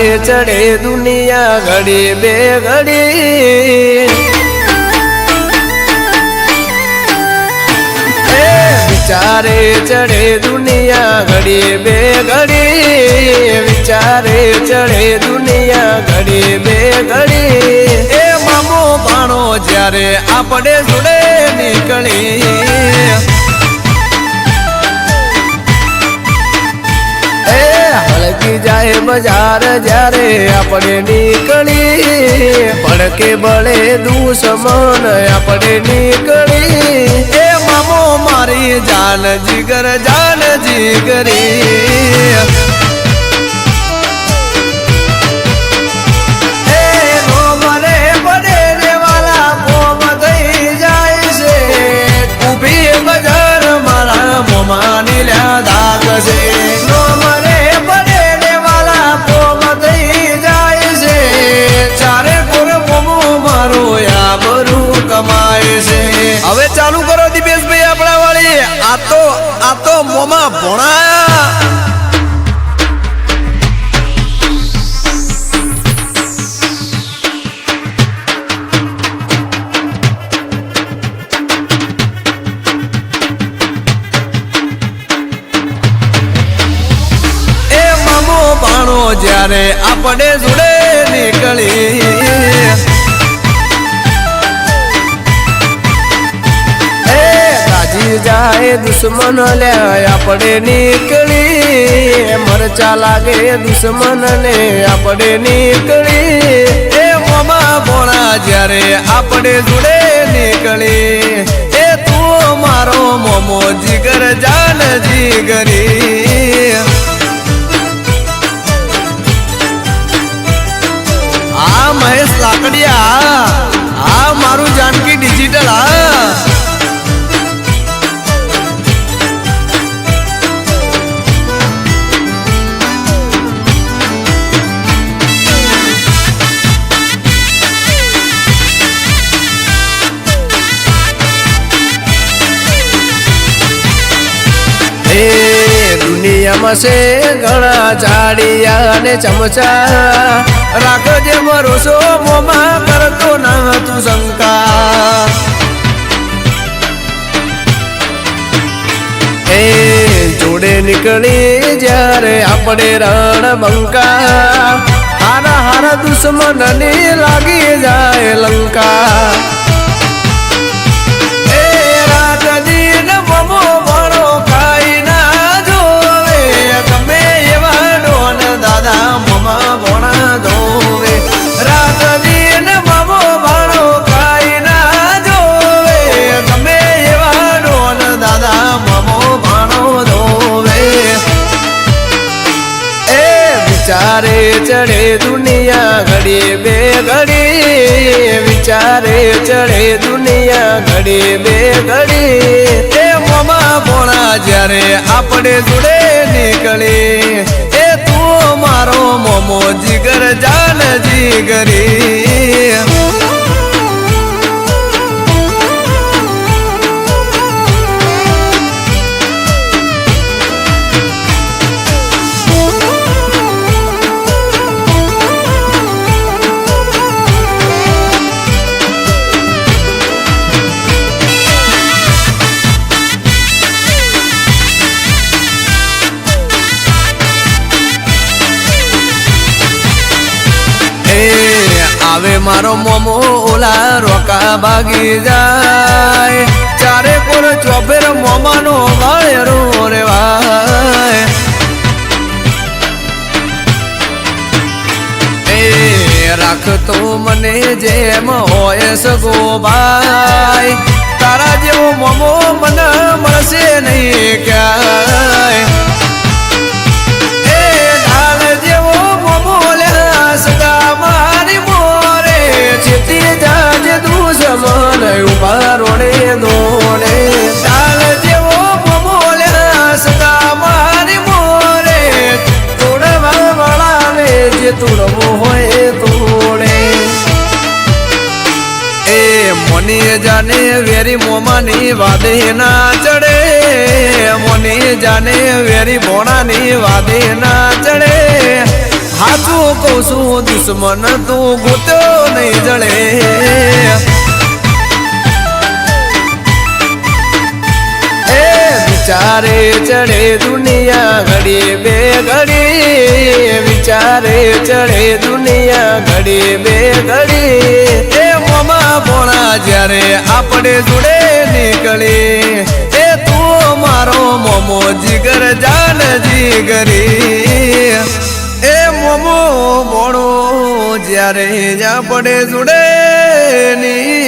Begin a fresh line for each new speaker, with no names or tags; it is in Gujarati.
વિચારે ચડે દુનિયા ઘડી બે ઘડી. એ વિચારે ચડે દુનિયા ઘડી બે ઘડી. વિચારે ચડે દુનિયા ઘડી બે ઘડી. એ મામો ભાણો જ્યારે આપણે જોડે નીકળી. હળકી જાય બજાર જ્યારે આપણે નીકળી ભડકે બળે દુશ્મન આપણે નીકળી એ મામો મારી જાન જીગર, જાન જીગરી. જ્યારે આપણે જોડે નીકળી. રાજી જાય દુશ્મન લે, આપણે નીકળી. મરચા લાગે દુશ્મન ને આપણે નીકળી. એ મોમા ભોણા જ્યારે આપણે જોડે નીકળી. એ તું મારો મોમો, જીગર જાન જીગરી. 再来 દુનિયામાં છે ઘણા જાડિયા અને ચમચા. રાખજે ભરોસો મોમાં કરતો ના તું શંકા. એ જોડે નીકળી જ્યારે આપણે રણ બંકા. હારા હારા દુશ્મન લાગી જાય લંકા. વિચારે ચડે દુનિયા ઘડી બે ઘડી. તે મોમાં ભોણા જ્યારે આપણે જોડે નીકળી. એ તું મારો મોમો જીગર જાન જીગરી. આવે મારો મોમો ઓલા રોકા ભાગી જાય. ચારે કોર ચોપેર મોમાનો વાળેરો રેવાય એ રાખતો મને જેમ હોય સગો ભાઈ. તારા જેવો મોમો મને મળશે નહીં ક્યાંય. એ મને જાને વેરી મોમાની વાદે ના ચડે. મોની જાને વેરી ભોણાની વાદે ના ચડે. હાથું કહું દુશ્મન તું ગૂત્યો નહીં જળે એ વિચારે ચડે દુનિયા ઘડી બે ઘડી. વિચારે ચડે દુનિયા ઘડી બે ઘડી એ મોમાં પોણા જ્યારે આપણે જોડે નીકળી એ તું મારો મોમો જીગર જાન જીગરી. એ મોમો ભોણો જ્યારે આપણે જોડે ની